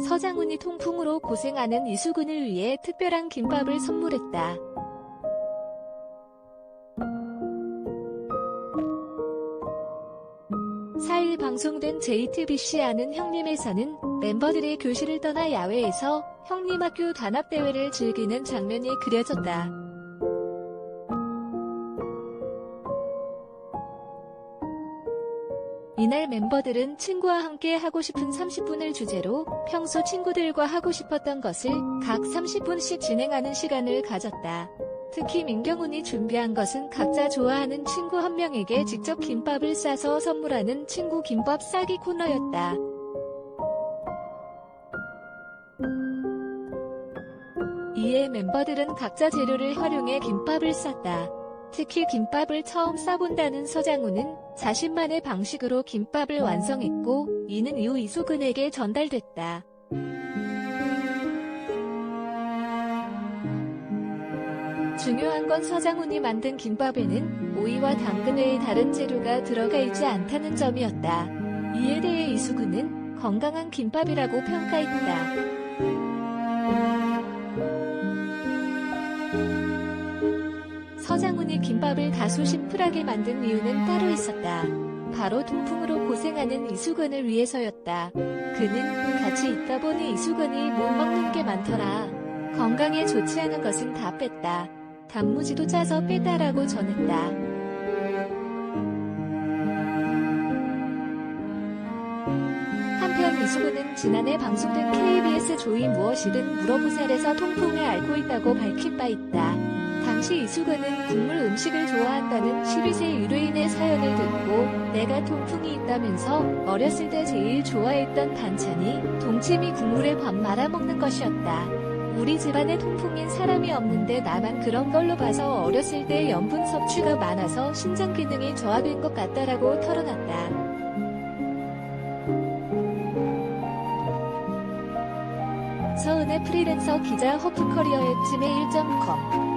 서장훈이 통풍으로 고생하는 이수근을 위해 특별한 김밥을 선물했다. 사일 방송된 JTBC 아는 형님에서는 멤버들이 교실을 떠나 야외에서 형님 학교 단합대회를 즐기는 장면이 그려졌다. 이날 멤버들은 친구와 함께 하고 싶은 30분을 주제로 평소 친구들과 하고 싶었던 것을 각 30분씩 진행하는 시간을 가졌다. 특히 민경훈이 준비한 것은 각자 좋아하는 친구 한 명에게 직접 김밥을 싸서 선물하는 친구 김밥 싸기 코너였다. 이에 멤버들은 각자 재료를 활용해 김밥을 쌌다. 특히 김밥을 처음 싸본다는 서장훈은 자신만의 방식으로 김밥을 완성했고, 이는 이후 이수근에게 전달됐다. 중요한 건 서장훈이 만든 김밥에는 오이와 당근 외의 다른 재료가 들어가 있지 않다는 점이었다. 이에 대해 이수근은 건강한 김밥이라고 평가했다. 김밥을 다소 심플하게 만든 이유는 따로 있었다. 바로 통풍으로 고생하는 이수근을 위해서였다. 그는 같이 있다 보니 이수근이 못 먹는 게 많더라. 건강에 좋지 않은 것은 다 뺐다. 단무지도 짜서 뺐다라고 전했다. 한편 이수근은 지난해 방송된 KBS 조이 무엇이든 물어보살에서 통풍을 앓고 있다고 밝힌 바 있다. 당시 이수근은 국물 음식을 좋아한다는 12세 의뢰인의 사연을 듣고 내가 통풍이 있다면서 어렸을 때 제일 좋아했던 반찬이 동치미 국물에 밥 말아 먹는 것이었다. 우리 집안에 통풍인 사람이 없는데 나만 그런 걸로 봐서 어렸을 때 염분 섭취가 많아서 신장 기능이 저하된 것 같다라고 털어놨다. 서은의 프리랜서 기자 허프커리어의 찜의 1.com